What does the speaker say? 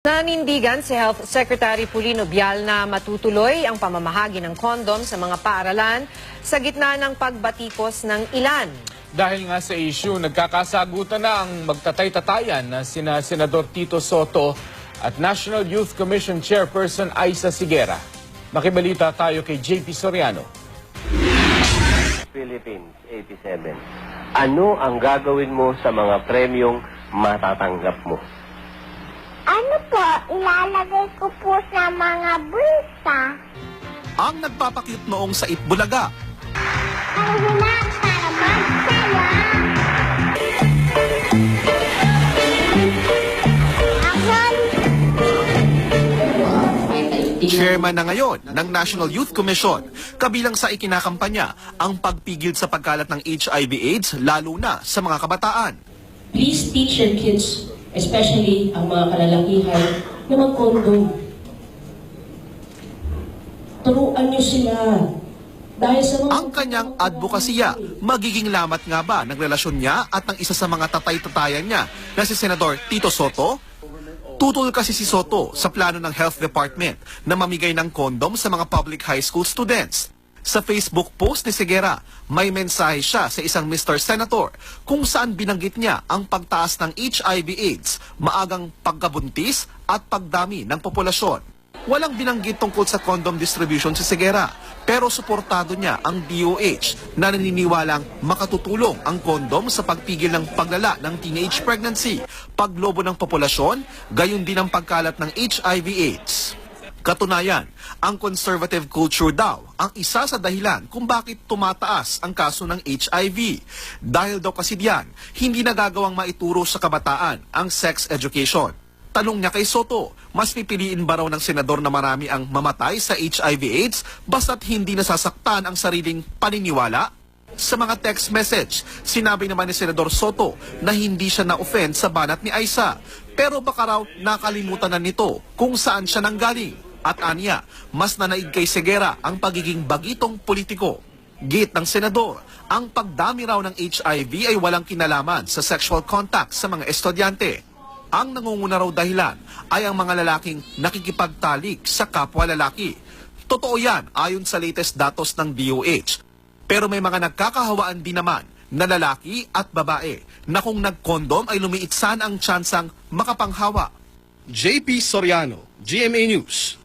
Nanindigan si Health Secretary Pulino Bial na matutuloy ang pamamahagi ng kondom sa mga paaralan sa gitna ng pagbatikos ng ilan. Dahil nga sa issue, nagkakasagutan na ang magtatay-tatayan na sina Senador Tito Soto at National Youth Commission Chairperson Aisa Sigera. Makibalita tayo kay JP Soriano. Philippines 87. Ano ang gagawin mo sa mga premyong matatanggap mo? Ano po, ilalagay ko po sa mga bulsa. ang nagpapakyut noong sa Itbulaga. Ang hilang para magsaya. Action! Chairman na ngayon ng National Youth Commission, kabilang sa ikinakampanya ang pagpigil sa pagkalat ng HIV-AIDS lalo na sa mga kabataan. please teach your kids, especially ang mga kalalakihan, na mag-condom. Turuan nyo sila. Dahil sa mga... Ang kanyang advokasya, magiging lamat nga ba ng relasyon niya at ng isa sa mga tatay-tatayan niya na si Senador Tito Soto? Tutol kasi si Soto sa plano ng Health Department na mamigay ng kondom sa mga public high school students. Sa Facebook post ni Segera, may mensahe siya sa isang Mr. Senator kung saan binanggit niya ang pagtaas ng HIV-AIDS, maagang pagkabuntis at pagdami ng populasyon. Walang binanggit tungkol sa condom distribution si Segera, pero suportado niya ang DOH na naniniwalang makatutulong ang kondom sa pagpigil ng paglala ng teenage pregnancy, paglobo ng populasyon, gayon din ang pagkalat ng HIV-AIDS. Katunayan, ang conservative culture daw ang isa sa dahilan kung bakit tumataas ang kaso ng HIV. Dahil daw kasi diyan, hindi nagagawang maituro sa kabataan ang sex education. Tanong niya kay Soto, mas pipiliin ba raw ng senador na marami ang mamatay sa HIV-AIDS basta't hindi nasasaktan ang sariling paniniwala? Sa mga text message, sinabi naman ni Senador Soto na hindi siya na-offend sa banat ni Aisa. Pero baka raw nakalimutan na nito kung saan siya nanggaling. At anya, mas nanaig kay Segera ang pagiging bagitong politiko. Git ng senador, ang pagdami raw ng HIV ay walang kinalaman sa sexual contact sa mga estudyante. Ang nangunguna raw dahilan ay ang mga lalaking nakikipagtalik sa kapwa lalaki. Totoo yan ayon sa latest datos ng DOH. Pero may mga nagkakahawaan din naman na lalaki at babae na kung nagkondom ay lumiitsan ang tsansang makapanghawa. JP Soriano, GMA News.